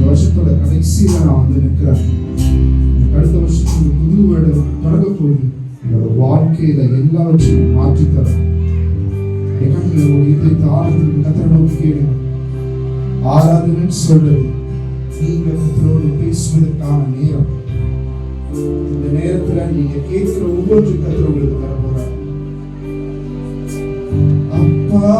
வருஷத்தோட கடைசியில நான் வந்து நிற்கிறேன் அடுத்த வருஷத்துக்கு புது வருடம் தொடங்க போகுது என்னோட வாழ்க்கையில எல்லாவற்றையும் மாற்றி தரேன் இதை தாழ்ந்து கத்தரை நோக்கி கேளுங்க ஆராதனைன்னு சொல்றது நீங்க பேசுவதற்கான நேரம். இந்த நீங்க கேட்கிற ஒவ்வொரு கத்தர் உங்களுக்கு தர போறார் அப்பா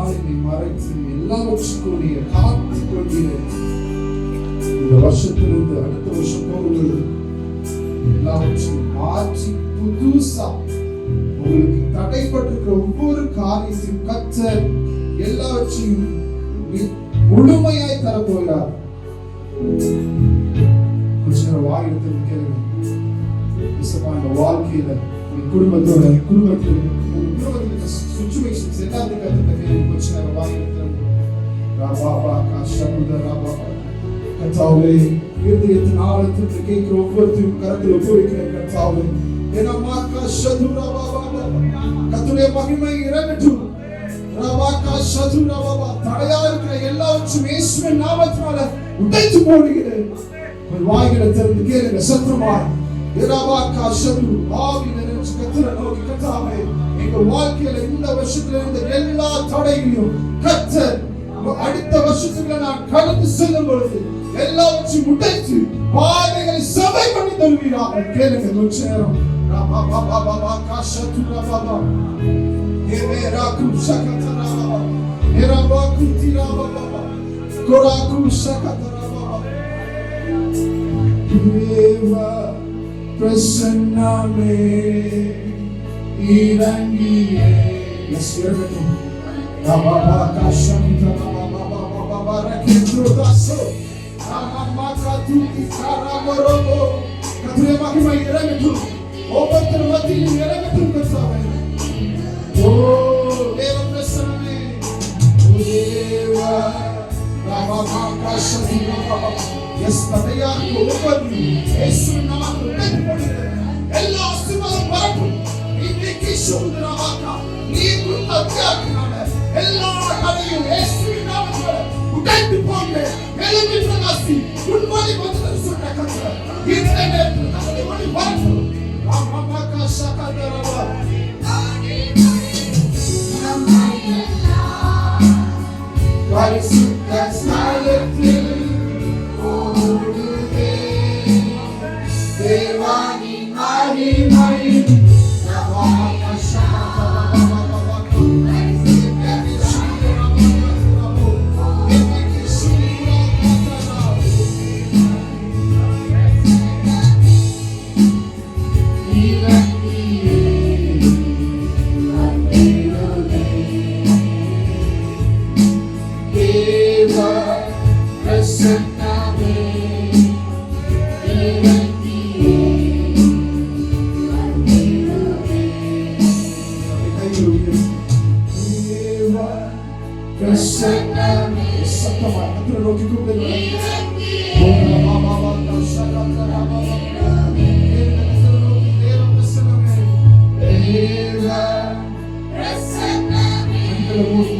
அன்பினால் மறைத்து எல்லாவற்றுக்குரிய காத்து கொள்கிறேன் இந்த வருஷத்திலிருந்து அடுத்த வருஷம் போகும்போது எல்லாவற்றையும் மாற்றி புதுசா. உங்களுக்கு தடைப்பட்டிருக்கிற ஒவ்வொரு காரியத்தையும் கத்த எல்லாவற்றையும் முழுமையாய் தரப்போகிறார். வாழ்க்கையில குடும்பத்தோட குடும்பத்தில் சுச்சுவேஷன்ஸ் எல்லாத்தையும் கத்துட்ட கேளுங்க கொஞ்ச நேரம் வாயிடத்தை ராபா பா கத்தாவே இருதயத்தின் ஆழத்தில் கேட்கிற ஒவ்வொருத்தையும் கரத்தில் ஒப்புவிக்கிறேன் கத்தாவே என்னம்மா மாக்கா சது ராபா கத்துடைய மகிமை இறங்கட்டும் ரபாக்கா சது ராபா தடையா இருக்கிற எல்லாவற்றும் இயேசுவின் நாமத்தினால உடைத்து போடுகிறேன் வாய்களை திறந்து கேளுங்க சத்தமாய் இரவாக்கா சது ஆவி நிறைஞ்சு கத்துற நோக்கி கத்தாவே எங்க வாழ்க்கையில இந்த வருஷத்துல இருந்த எல்லா தடைகளையும் கத்தர் அடுத்த வருஷத்துக்குள்ள நான் கடந்து செல்லும் பொழுது எல்லாவற்றையும் உடைத்து பாதைகளை சபை பண்ணி தருவீராக கேளுங்க கொஞ்ச நேரம் ராபா பாபா பாபா காஷத்து ராபா பாபா Everaku shakatarababa. Erabaku tirababa. Koraku shakatarababa. Deva பிரசன்னமே இறங்கியே எஸ் இறங்கட்டும் பாபா காஷமிதா பாபா பாபா பாபா ரக்கித்ருதாசோ ஆமா காத்துதி காராமரோபோ கத்துலே மகிமை இறங்கட்டும் ஒவ்வொருத்தர் மத்தியிலும் இறங்கட்டும் கத்தாவே ஓ தேவ பிரசன்னமே ஓ தேவா பாபா காஷதி பாபா எஸ் தடையாக ஒவ்வொரு இயேசு நாமத்தில் உடைக்கப்படுகிறது எல்லா அசுத்தமும் வரட்டும் இன்னைக்கு சுதந்திரமாக நீ கொடுத்த அத்தியாக்கினால எல்லா தடையும் இயேசுவின் நாமத்தில் உடைத்து போங்க எழுதி பிரகாசி உன்மொழி வந்து சொன்ன கத்திர இந்த நேரத்தில் நம்முடைய மொழி வரட்டும் ராமா காஷா கதரவா பரிசுத்த ஸ்நானத்தில் ஓடுதே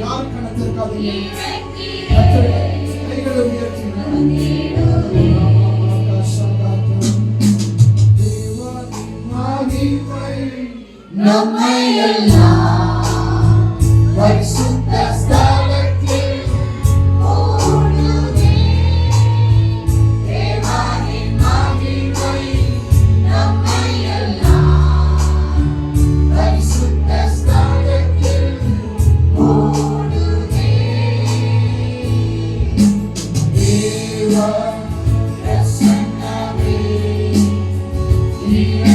யாரும் கணத்திருக்காதீங்க கைகளை உயர்த்தி நம்மை எல்லாம் Yeah.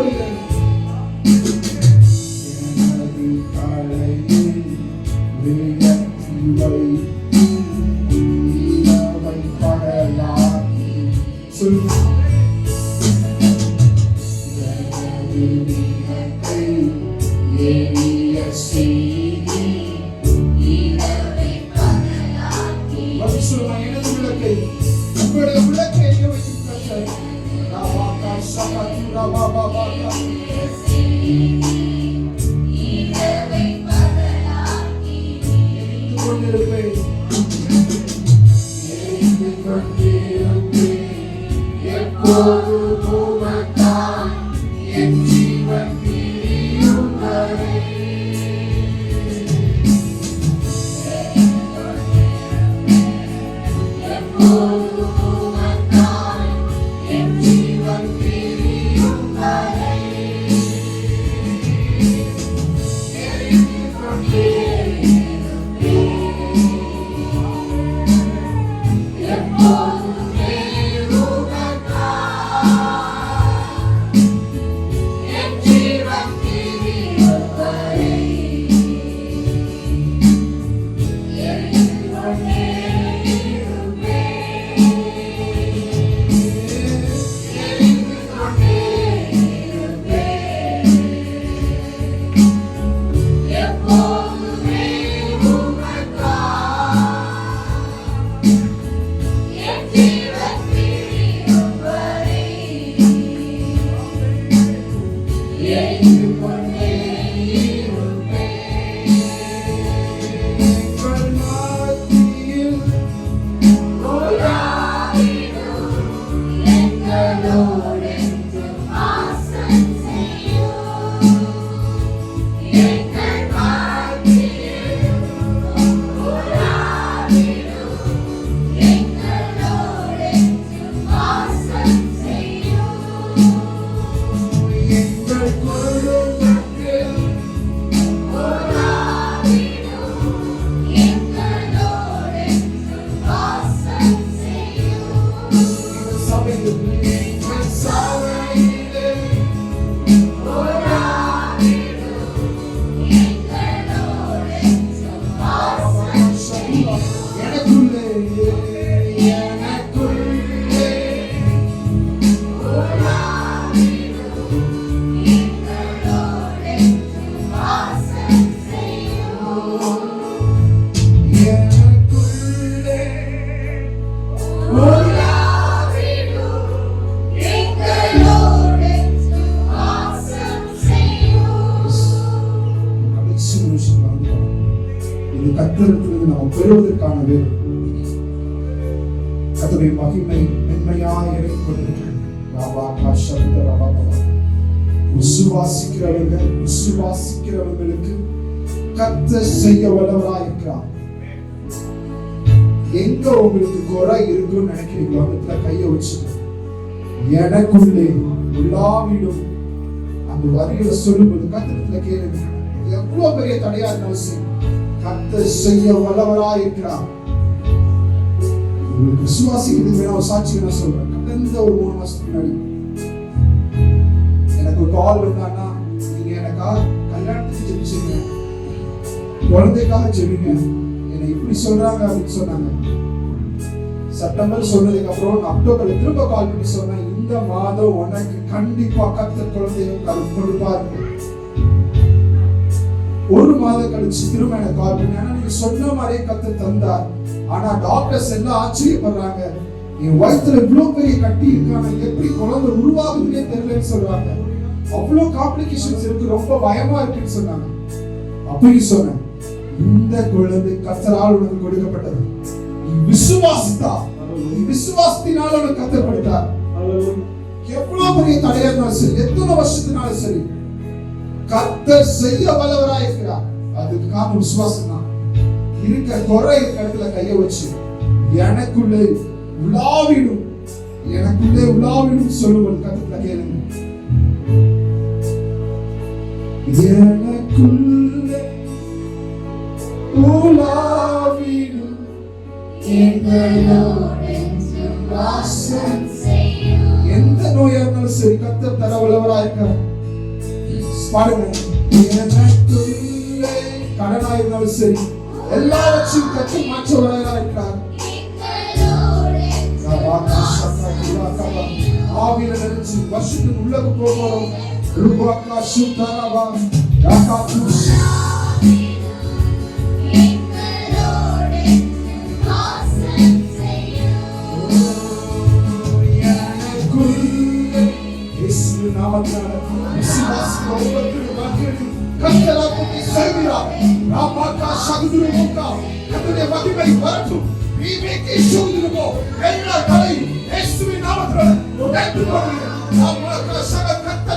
அத்தப்படி போடுகிறேன் எரிந்து கொண்டிருப்பேன். எப்போதும் Senhor. விசுவாசிக்கிறவர்கள் விசுவாசிக்கிறவர்களுக்கு கத்த செய்ய வல்லவராய் இருக்கிறார் எங்க உங்களுக்கு குறை இருக்குன்னு நினைக்கிறீங்களோ இடத்துல கையை வச்சு எனக்குள்ளே உள்ளாவிடும் அந்த வரியில சொல்லும்போது கத்திரத்துல கேளுங்க. எவ்வளவு பெரிய தடையா இருந்தாலும் சரி கத்த செய்ய வல்லவரா இருக்கிறார் உங்களுக்கு விசுவாசிக்கிறது வேணா ஒரு சாட்சி நான் சொல்றேன். கடந்த ஒரு மூணு மாசத்துக்கு முன்னாடி கால் வந்தான்னா நீங்க எனக்கா கல்யாணத்துக்கு ஜெபிச்சிருங்க குழந்தைக்காக ஜெபிங்க என்னை இப்படி சொல்றாங்க அப்படின்னு சொன்னாங்க. செப்டம்பர் சொன்னதுக்கு அப்புறம் நான் அக்டோபர்ல திரும்ப கால் பண்ணி சொன்னேன். இந்த மாதம் உனக்கு கண்டிப்பா கத்த குழந்தையும் கொடுப்பாரு. ஒரு மாதம் கழிச்சு திரும்ப எனக்கு கால் பண்ணி ஆனா நீங்க சொன்ன மாதிரியே கத்து தந்தார். ஆனா டாக்டர்ஸ் எல்லாம் ஆச்சரியப்படுறாங்க? என் வயிற்றுல இவ்வளவு பெரிய கட்டி இருக்கு எப்படி குழந்தை உருவாகுதுன்னே தெரியலன்னு சொல்றாங்க. அவ்வளோ காம்ப்ளிகேஷன்ஸ் இருக்கு. ரொம்ப பயமா இருக்குன்னு சொன்னாங்க. அப்படி சொன்னேன். இந்த குழந்தை கத்தரால் உனக்கு கொடுக்கப்பட்டது. நீ விசுவாசித்தா நீ விசுவாசத்தினால் உனக்கு கத்தர் கொடுத்தார் எவ்வளவு பெரிய தடையா இருந்தாலும் சரி எத்தனை வருஷத்தினாலும் சரி கத்தர் செய்ய வல்லவராய் இருக்கிறார். அதுக்கு காரணம் விசுவாசம் தான் இருக்க குறை இருக்க இடத்துல கைய வச்சு எனக்குள்ளே உலாவிடும் எனக்குள்ளே உலாவிடும் சொல்லுவோம். கத்தத்துல கேளுங்க. எனக்குள்ளே உலாவிடும். எங்களோடென்று எந்த நோயா இருந்தாலும் சரி கத்தர் தர வல்லவராய் இருக்கிறார். பாருங்க எனக்குள்ளே கடனா இருந்தாலும் சரி எல்லாவற்றையும் கத்து மாற்ற வல்லவராய் இருக்கிறார் ஆவியில நினைச்சு வருஷத்துக்கு உள்ள போகிறோம். ரூபாக்கா சுத்தரவா யாக்கா புஷ் எனக்குள்ளே இயேசு நாமத்தினால விசுவாசிக்கிற ஒவ்வொருத்தரும் வாழ்க்கையில் கர்த்தராக செய்கிறார் ராபாக்கா சகுதுருமுக்கா கர்த்தருடைய மகிமை வரட்டும் நீவேக்கி சூதுருமோ எல்லா தலை இயேசுவின் நாமத்தினால உடைத்து கொள்ளுங்கள் ராபாக்கா சக கர்த்தர் துண்டு கொண்டிருக்கிறார் விரைத்து கொள்ளுங்கள் ஆனால் கேளுங்க ராபாக்கா சகுதுருமா ராபாக்கா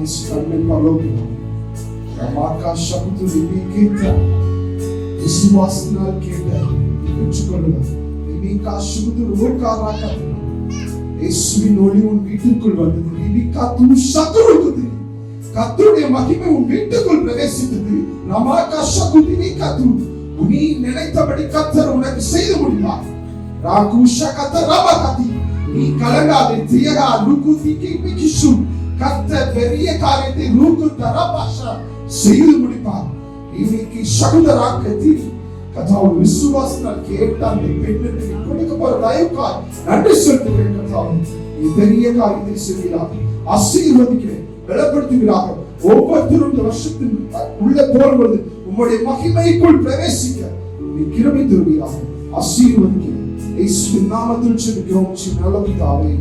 அதிகமாய் நேசு கண்ணில் பரலோகினோம் ரமாக்கா சப்து லிபி கேட்ட விசுவாசத்தினால் கேட்ட பெற்றுக்கொள்ளுங்க லிபிகா சுகுது ரோக்கா ராக்கா இயேசுவின் ஒளி உன் வீட்டுக்குள் வந்தது லிபிகா து சத்துருக்குது கத்தருடைய மகிமை உன் வீட்டுக்குள் பிரவேசித்தது ரமாக்கா சகுதி நீ கத்து நீ நினைத்தபடி கத்தர் உனக்கு செய்து முடிவார் ராகுஷ கத்த ரபகதி நீ கலங்காதே தியகா ருக்கு திக்கி பிக்கிஷு கத்த பெரிய காரியத்தை ரூக்கு தரபாஷா செய்து முடிப்பார். இன்னைக்கு சகுந்தராக்க தீவி. கதாவு விசுவாசனால் கேட்ட அந்த பெண்ணுக்கு கொடுக்க போற தயவுக்காய் நன்றி செலுத்துகிறேன் கதாவு நீ பெரிய காரியத்தை செய்கிறார் ஆசீர்வதிக்கிறேன். பலப்படுத்துகிறார்கள் ஒவ்வொருத்தரும் இந்த வருஷத்தின் உள்ள போகும்போது உங்களுடைய மகிமைக்குள் பிரவேசிக்க நீ கிருமை தருவீராக. ஆசீர்வதிக்கிறேன். இயேசுவின் நாமத்தில் செபிக்கிறோம். நல்ல பிதாவே.